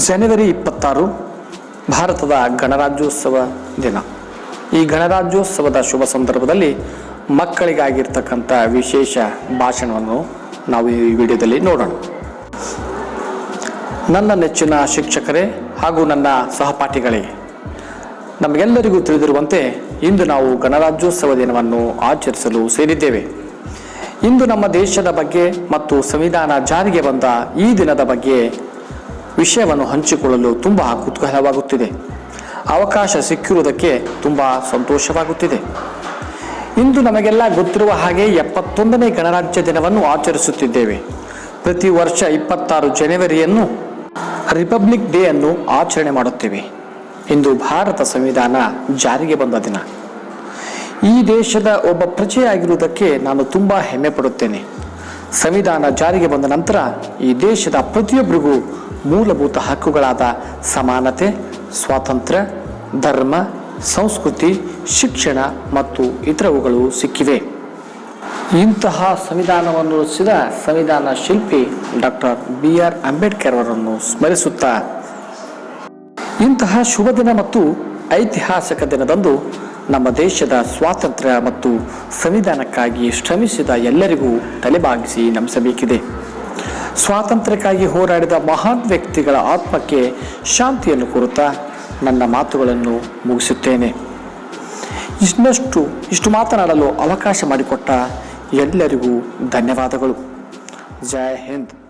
ಜನವರಿ ಇಪ್ಪತ್ತಾರು, ಭಾರತದ ಗಣರಾಜ್ಯೋತ್ಸವ ದಿನ. ಈ ಗಣರಾಜ್ಯೋತ್ಸವದ ಶುಭ ಸಂದರ್ಭದಲ್ಲಿ ಮಕ್ಕಳಿಗಾಗಿರ್ತಕ್ಕಂಥ ವಿಶೇಷ ಭಾಷಣವನ್ನು ನಾವು ಈ ವಿಡಿಯೋದಲ್ಲಿ ನೋಡೋಣ. ನನ್ನ ನೆಚ್ಚಿನ ಶಿಕ್ಷಕರೇ ಹಾಗೂ ನನ್ನ ಸಹಪಾಠಿಗಳೇ, ನಮಗೆಲ್ಲರಿಗೂ ತಿಳಿದಿರುವಂತೆ ಇಂದು ನಾವು ಗಣರಾಜ್ಯೋತ್ಸವ ದಿನವನ್ನು ಆಚರಿಸಲು ಸೇರಿದ್ದೇವೆ. ಇಂದು ನಮ್ಮ ದೇಶದ ಬಗ್ಗೆ ಮತ್ತು ಸಂವಿಧಾನ ಜಾರಿಗೆ ಬಂದ ಈ ದಿನದ ಬಗ್ಗೆ ವಿಷಯವನ್ನು ಹಂಚಿಕೊಳ್ಳಲು ತುಂಬ ಕುತೂಹಲವಾಗುತ್ತಿದೆ. ಅವಕಾಶ ಸಿಕ್ಕಿರುವುದಕ್ಕೆ ತುಂಬ ಸಂತೋಷವಾಗುತ್ತಿದೆ. ಇಂದು ನಮಗೆಲ್ಲ ಗೊತ್ತಿರುವ ಹಾಗೆ ಎಪ್ಪತ್ತೊಂದನೇ ಗಣರಾಜ್ಯ ದಿನವನ್ನು ಆಚರಿಸುತ್ತಿದ್ದೇವೆ. ಪ್ರತಿ ವರ್ಷ ಇಪ್ಪತ್ತಾರು ಜನವರಿಯನ್ನು ರಿಪಬ್ಲಿಕ್ ಡೇ ಅನ್ನು ಆಚರಣೆ ಮಾಡುತ್ತೇವೆ. ಇಂದು ಭಾರತ ಸಂವಿಧಾನ ಜಾರಿಗೆ ಬಂದ ದಿನ. ಈ ದೇಶದ ಒಬ್ಬ ಪ್ರಜೆಯಾಗಿರುವುದಕ್ಕೆ ನಾನು ತುಂಬ ಹೆಮ್ಮೆ ಪಡುತ್ತೇನೆ. ಸಂವಿಧಾನ ಜಾರಿಗೆ ಬಂದ ನಂತರ ಈ ದೇಶದ ಪ್ರತಿಯೊಬ್ಬರಿಗೂ ಮೂಲಭೂತ ಹಕ್ಕುಗಳಾದ ಸಮಾನತೆ, ಸ್ವಾತಂತ್ರ್ಯ, ಧರ್ಮ, ಸಂಸ್ಕೃತಿ, ಶಿಕ್ಷಣ ಮತ್ತು ಇತರವುಗಳು ಸಿಕ್ಕಿವೆ. ಇಂತಹ ಸಂವಿಧಾನವನ್ನು ರಚಿಸಿದ ಸಂವಿಧಾನ ಶಿಲ್ಪಿ ಡಾಕ್ಟರ್ ಬಿ ಆರ್ ಅಂಬೇಡ್ಕರ್ ಅವರನ್ನು ಸ್ಮರಿಸುತ್ತಾ, ಇಂತಹ ಶುಭ ದಿನ ಮತ್ತು ಐತಿಹಾಸಿಕ ದಿನದಂದು ನಮ್ಮ ದೇಶದ ಸ್ವಾತಂತ್ರ್ಯ ಮತ್ತು ಸಂವಿಧಾನಕ್ಕಾಗಿ ಶ್ರಮಿಸಿದ ಎಲ್ಲರಿಗೂ ತಲೆಬಾಗಿಸಿ ನಮಿಸಬೇಕಿದೆ. ಸ್ವಾತಂತ್ರ್ಯಕ್ಕಾಗಿ ಹೋರಾಡಿದ ಮಹಾನ್ ವ್ಯಕ್ತಿಗಳ ಆತ್ಮಕ್ಕೆ ಶಾಂತಿಯನ್ನು ಕೋರುತ್ತಾ ನನ್ನ ಮಾತುಗಳನ್ನು ಮುಗಿಸುತ್ತೇನೆ. ಇನ್ನಷ್ಟು, ಇಷ್ಟು ಮಾತನಾಡಲು ಅವಕಾಶ ಮಾಡಿಕೊಟ್ಟ ಎಲ್ಲರಿಗೂ ಧನ್ಯವಾದಗಳು. ಜೈ ಹಿಂದ್.